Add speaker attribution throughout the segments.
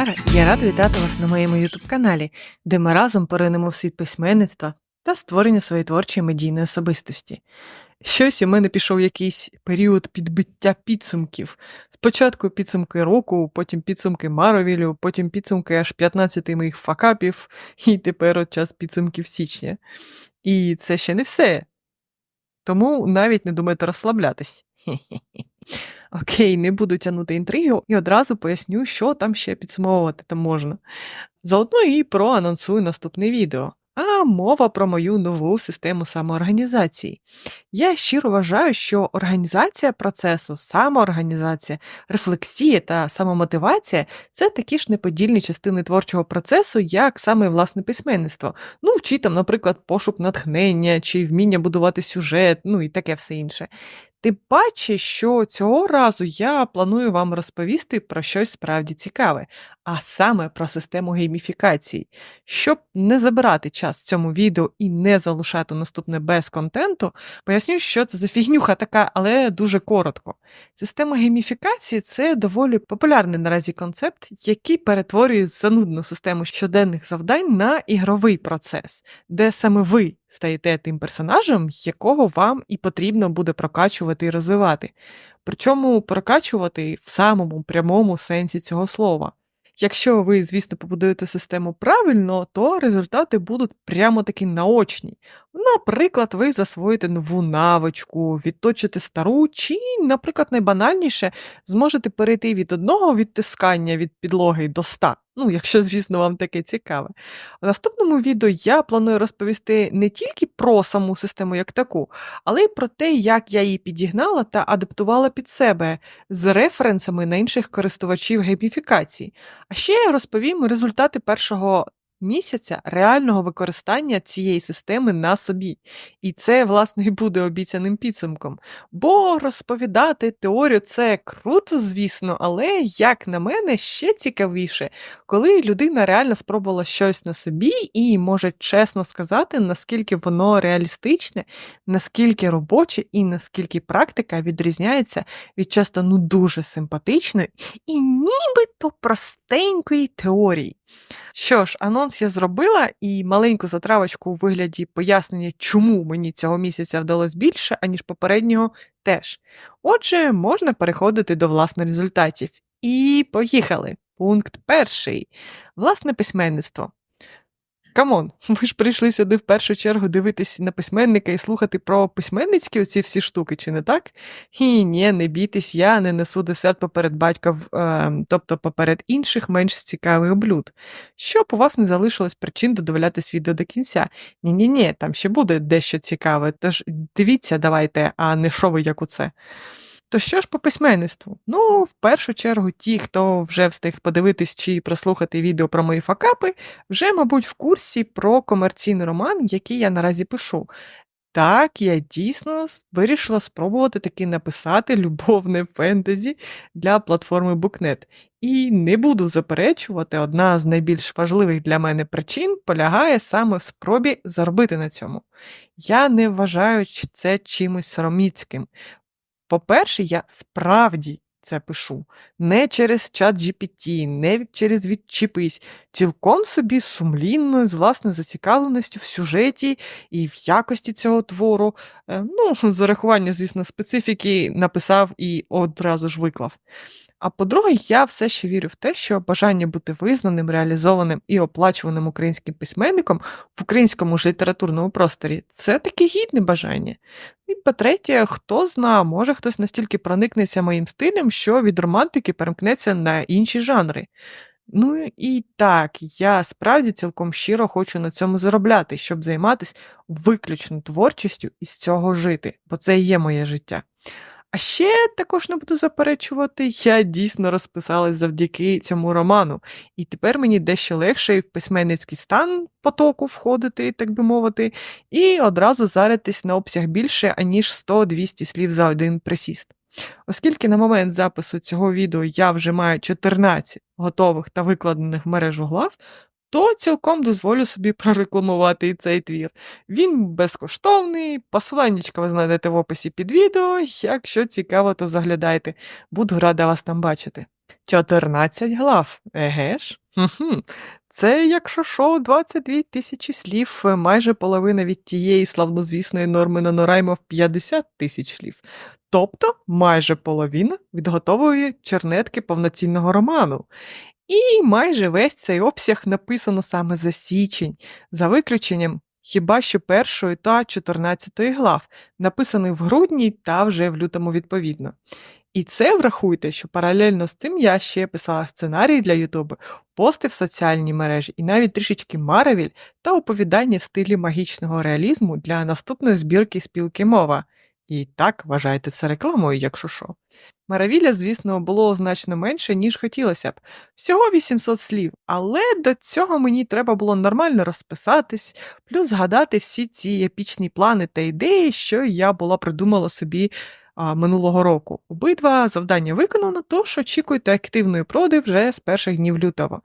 Speaker 1: Яра, я рада вітати вас на моєму youtube каналі, де ми разом поринемо в світ письменництва та створення своєї творчої медійної особистості. Щось у мене пішов якийсь період підбиття підсумків. Спочатку підсумки року, потім підсумки Маровілю, потім підсумки аж 15 моїх факапів, і тепер от час підсумків січня. І це ще не все. Тому навіть не думайте розслаблятись. Хе-хе-хе. Окей, не буду тягнути інтригу і одразу поясню, що там ще підсумовувати там можна. Заодно і проанонсую наступне відео. А мова про мою нову систему самоорганізації. Я щиро вважаю, що організація процесу, самоорганізація, рефлексія та самомотивація це такі ж неподільні частини творчого процесу, як саме власне письменництво. Ну, чи там, наприклад, пошук натхнення, чи вміння будувати сюжет, ну і таке все інше. Тим паче, що цього разу я планую вам розповісти про щось справді цікаве, а саме про систему гейміфікації. Щоб не забирати час цьому відео і не залишати наступне без контенту, поясню, що це за фігнюха така, але дуже коротко. Система гейміфікації це доволі популярний наразі концепт, який перетворює занудну систему щоденних завдань на ігровий процес, де саме ви стаєте тим персонажем, якого вам і потрібно буде прокачувати і розвивати. Причому прокачувати в самому прямому сенсі цього слова. Якщо ви, звісно, побудуєте систему правильно, то результати будуть прямо таки наочні. Наприклад, ви засвоїте нову навичку, відточите стару, чи, наприклад, найбанальніше, зможете перейти від одного відтискання від підлоги до ста. Ну, якщо, звісно, вам таке цікаве. В наступному відео я планую розповісти не тільки про саму систему як таку, але й про те, як я її підігнала та адаптувала під себе з референсами на інших користувачів гейміфікації. А ще я розповім результати першого місяця реального використання цієї системи на собі. І це, власне, і буде обіцяним підсумком. Бо розповідати теорію це круто, звісно, але, як на мене, ще цікавіше, коли людина реально спробувала щось на собі і може чесно сказати, наскільки воно реалістичне, наскільки робоче і наскільки практика відрізняється від часто ну дуже симпатичної і нібито простенької теорії. Що ж, анонс я зробила і маленьку затравочку у вигляді пояснення, чому мені цього місяця вдалося більше, аніж попереднього, теж. Отже, можна переходити до власне результатів. І поїхали. Пункт перший. Власне письменництво. Камон, ви ж прийшли сюди в першу чергу дивитись на письменника і слухати про письменницькі оці всі штуки, чи не так? І ні, не бійтесь, я не несу десерт поперед батька, е, тобто поперед інших менш цікавих блюд. Щоб у вас не залишилось причин додивлятись відео до кінця. Ні-ні, ні там ще буде дещо цікаве, тож дивіться, давайте, а не що ви як у це. То що ж по письменництву? Ну, в першу чергу, ті, хто вже встиг подивитись чи прослухати відео про мої факапи, вже, мабуть, в курсі про комерційний роман, який я наразі пишу. Так, я дійсно вирішила спробувати таки написати любовне фентезі для платформи BookNet. І не буду заперечувати, одна з найбільш важливих для мене причин полягає саме в спробі заробити на цьому. Я не вважаю це чимось сороміцьким. По-перше, я справді це пишу не через чат GPT, не через відчіпись, цілком собі сумлінно, з власною зацікавленістю в сюжеті і в якості цього твору. Ну, з урахування, звісно, специфіки написав і одразу ж виклав. А по-друге, я все ще вірю в те, що бажання бути визнаним, реалізованим і оплачуваним українським письменником в українському ж літературному просторі це таке гідне бажання. І по-третє, хто зна, може хтось настільки проникнеться моїм стилем, що від романтики перемкнеться на інші жанри. Ну і так, я справді цілком щиро хочу на цьому заробляти, щоб займатися виключно творчістю і з цього жити, бо це і є моє життя. А ще також не буду заперечувати, я дійсно розписалась завдяки цьому роману, і тепер мені дещо легше в письменницький стан потоку входити, так би мовити, і одразу заритись на обсяг більше, аніж 100-200 слів за один присіст. Оскільки на момент запису цього відео я вже маю 14 готових та викладених в мережу глав, то цілком дозволю собі прорекламувати і цей твір. Він безкоштовний, посиланнячка ви знайдете в описі під відео. Якщо цікаво, то заглядайте. Буду рада вас там бачити. 14 глав, еге ж? Це, якщо шо, 22 тисячі слів, майже половина від тієї славнозвісної норми Нанорайма в 50 тисяч слів. Тобто майже половина від готової чернетки повноцінного роману. І майже весь цей обсяг написано саме за січень, за виключенням хіба що першої та 14 глав, написаний в грудні та вже в лютому відповідно. І це врахуйте, що паралельно з цим я ще писала сценарій для Ютубу, пости в соціальній мережі і навіть трішечки маравіль та оповідання в стилі магічного реалізму для наступної збірки спілки мова. І так вважайте це рекламою, якщо що. Маравілля, звісно, було значно менше, ніж хотілося б. Всього 800 слів, але до цього мені треба було нормально розписатись, плюс згадати всі ці епічні плани та ідеї, що я була придумала собі а, минулого року. Обидва завдання виконано, тож очікуйте активної проди вже з перших днів лютого.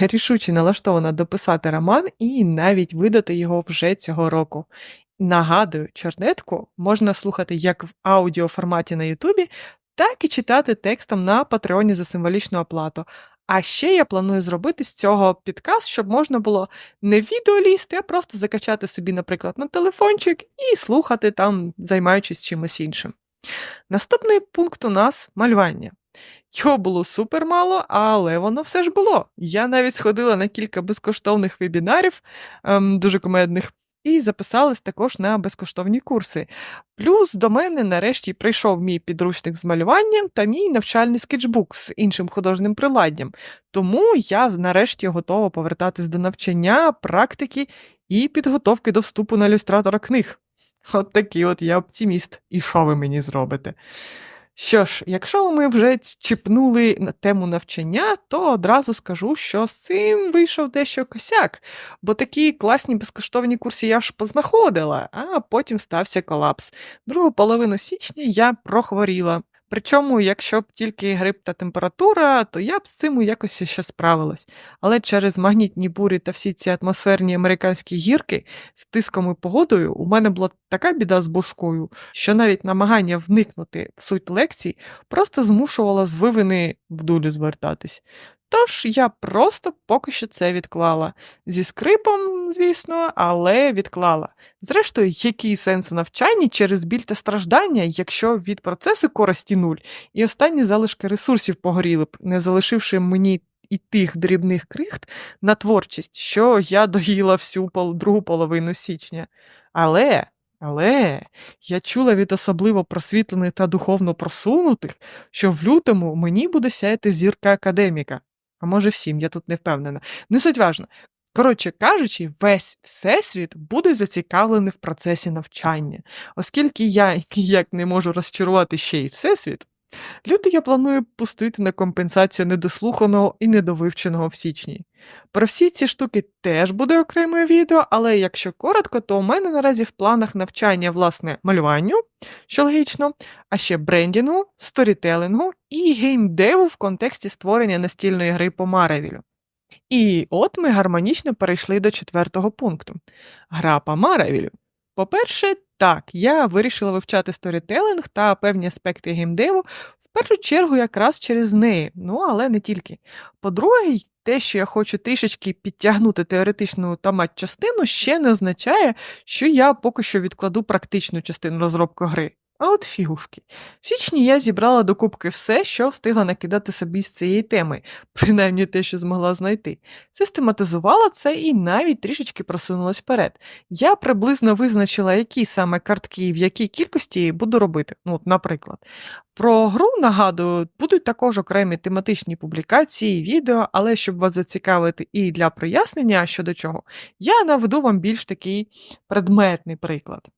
Speaker 1: Я рішуче налаштована дописати роман і навіть видати його вже цього року. Нагадую, чорнетку можна слухати як в аудіоформаті на Ютубі, так і читати текстом на Патреоні за символічну оплату. А ще я планую зробити з цього підказ, щоб можна було не відео лізти, а просто закачати собі, наприклад, на телефончик і слухати там, займаючись чимось іншим. Наступний пункт у нас малювання. Його було супер мало, але воно все ж було. Я навіть сходила на кілька безкоштовних вебінарів, ем, дуже комедних, і записалась також на безкоштовні курси. Плюс до мене нарешті прийшов мій підручник з малюванням та мій навчальний скетчбук з іншим художнім приладдям. Тому я нарешті готова повертатись до навчання, практики і підготовки до вступу на ілюстратора книг. От такий от я оптиміст. І що ви мені зробите? Що ж, якщо ми вже чіпнули на тему навчання, то одразу скажу, що з цим вийшов дещо косяк, бо такі класні безкоштовні курси я ж познаходила, а потім стався колапс. Другу половину січня я прохворіла. Причому, якщо б тільки грип та температура, то я б з цим якось ще справилась. Але через магнітні бурі та всі ці атмосферні американські гірки з тиском і погодою у мене була така біда з бошкою, що навіть намагання вникнути в суть лекцій просто змушувала з вивини в дулю звертатись. Тож я просто поки що це відклала. Зі скрипом, звісно, але відклала. Зрештою, який сенс в навчанні через біль та страждання, якщо від процесу користі нуль, і останні залишки ресурсів погоріли б, не залишивши мені і тих дрібних крихт на творчість, що я доїла всю пол другу половину січня. Але. Але я чула від особливо просвітлених та духовно просунутих, що в лютому мені буде сяяти зірка академіка. А може всім, я тут не впевнена. Не суть важно. Коротше кажучи, весь всесвіт буде зацікавлений в процесі навчання, оскільки я як не можу розчарувати ще й всесвіт, Лютий я планую пустити на компенсацію недослуханого і недовивченого в січні. Про всі ці штуки теж буде окреме відео, але якщо коротко, то у мене наразі в планах навчання власне малюванню, що логічно, а ще брендінгу, сторітелингу і геймдеву в контексті створення настільної гри по Маревілю. І от ми гармонічно перейшли до четвертого пункту гра по Маревілю. По-перше, так, я вирішила вивчати сторітелинг та певні аспекти геймдеву в першу чергу якраз через неї, ну але не тільки. По-друге, те, що я хочу трішечки підтягнути теоретичну та мать частину, ще не означає, що я поки що відкладу практичну частину розробки гри. А от фігушки. В січні я зібрала докупки все, що встигла накидати собі з цієї теми, принаймні те, що змогла знайти. Систематизувала це і навіть трішечки просунулась вперед. Я приблизно визначила, які саме картки і в якій кількості буду робити. Ну, от, Наприклад, про гру нагадую, будуть також окремі тематичні публікації, відео, але щоб вас зацікавити і для прояснення щодо чого, я наведу вам більш такий предметний приклад.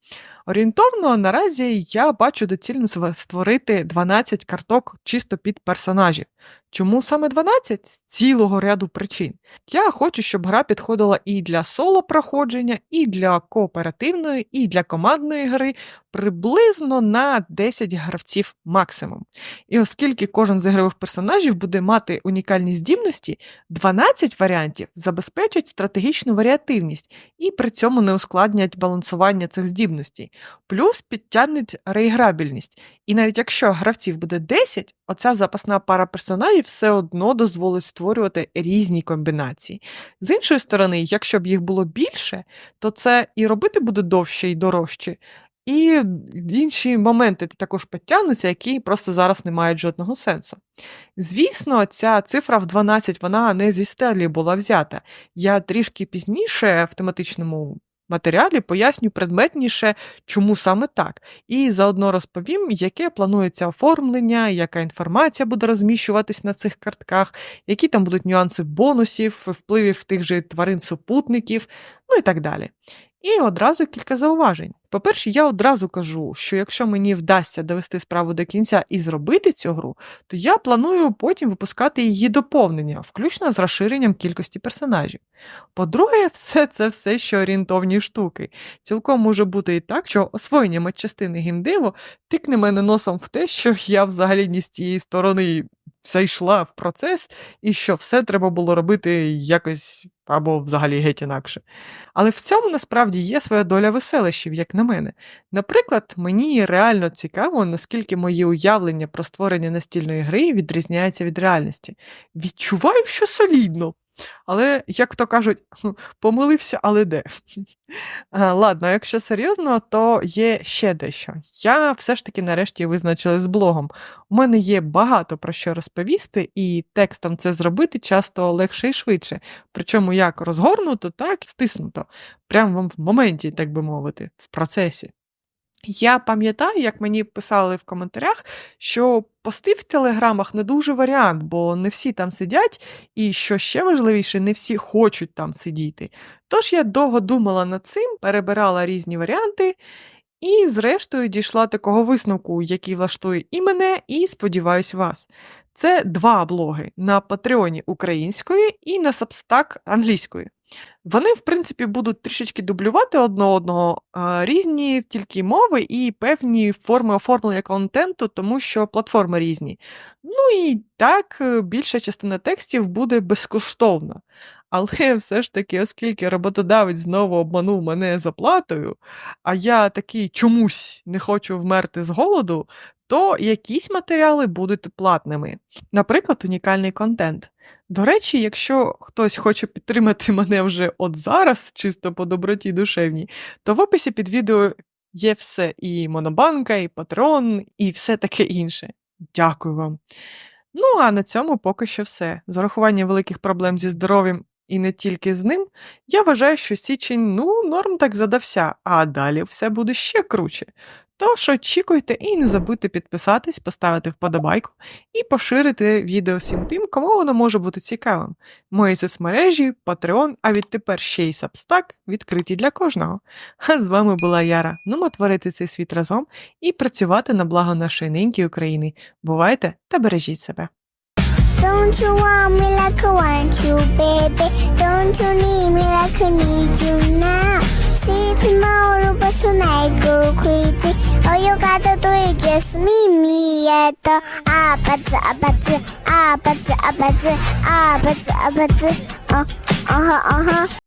Speaker 1: Орієнтовно, наразі я бачу доцільно створити 12 карток чисто під персонажів. Чому саме 12? З цілого ряду причин. Я хочу, щоб гра підходила і для соло проходження, і для кооперативної, і для командної гри приблизно на 10 гравців максимум. І оскільки кожен з ігрових персонажів буде мати унікальні здібності, 12 варіантів забезпечать стратегічну варіативність і при цьому не ускладнять балансування цих здібностей, плюс підтягнуть реіграбільність. І навіть якщо гравців буде 10, оця запасна пара персонажів все одно дозволить створювати різні комбінації. З іншої сторони, якщо б їх було більше, то це і робити буде довше і дорожче. І інші моменти також підтягнуться, які просто зараз не мають жодного сенсу. Звісно, ця цифра в 12 вона не зі стелі була взята. Я трішки пізніше в тематичному матеріалі поясню предметніше, чому саме так, і заодно розповім, яке планується оформлення, яка інформація буде розміщуватись на цих картках, які там будуть нюанси бонусів, впливів тих же тварин-супутників, ну і так далі. І одразу кілька зауважень. По-перше, я одразу кажу, що якщо мені вдасться довести справу до кінця і зробити цю гру, то я планую потім випускати її доповнення, включно з розширенням кількості персонажів. По-друге, все це все ще орієнтовні штуки. Цілком може бути і так, що освоєння матчастини гімдиву тикне мене носом в те, що я взагалі ні з тієї сторони зайшла в процес, і що все треба було робити якось або взагалі геть інакше. Але в цьому насправді є своя доля веселищів, як на мене. Наприклад, мені реально цікаво, наскільки мої уявлення про створення настільної гри відрізняються від реальності. Відчуваю, що солідно. Але, як то кажуть, помилився, але де. Ладно, якщо серйозно, то є ще дещо. Я все ж таки нарешті визначилась з блогом. У мене є багато про що розповісти, і текстом це зробити часто легше і швидше. Причому як розгорнуто, так і стиснуто. Прямо в моменті, так би мовити, в процесі. Я пам'ятаю, як мені писали в коментарях, що пости в телеграмах не дуже варіант, бо не всі там сидять, і що ще важливіше, не всі хочуть там сидіти. Тож я довго думала над цим, перебирала різні варіанти, і, зрештою, дійшла такого висновку, який влаштує і мене, і, сподіваюсь, вас. Це два блоги на Патреоні української і на Substack англійської. Вони, в принципі, будуть трішечки дублювати одне одного, різні тільки мови і певні форми оформлення контенту, тому що платформи різні. Ну і так, е, більша частина текстів буде безкоштовна. Але все ж таки, оскільки роботодавець знову обманув мене заплатою, а я такий чомусь не хочу вмерти з голоду, то якісь матеріали будуть платними. Наприклад, унікальний контент. До речі, якщо хтось хоче підтримати мене вже от зараз, чисто по доброті душевній, то в описі під відео є все: і Монобанка, і Патрон, і все таке інше. Дякую вам. Ну, а на цьому поки що все. З урахуванням великих проблем зі здоров'ям і не тільки з ним, я вважаю, що січень ну, норм так задався, а далі все буде ще круче. Тож очікуйте і не забудьте підписатись, поставити вподобайку і поширити відео всім тим, кому воно може бути цікавим. Мої соцмережі, Patreon, а відтепер ще й Substack відкриті для кожного. А з вами була Яра. Ну, творити цей світ разом і працювати на благо нашої неньки України. Бувайте та бережіть себе!
Speaker 2: Don't you want me like I want you, baby? Don't you need me like I need you now? See tomorrow, but tonight go crazy. All you gotta do is just meet me at the opposite, opposite, opposite, opposite, opposite, opposite. Uh, uh huh, uh huh.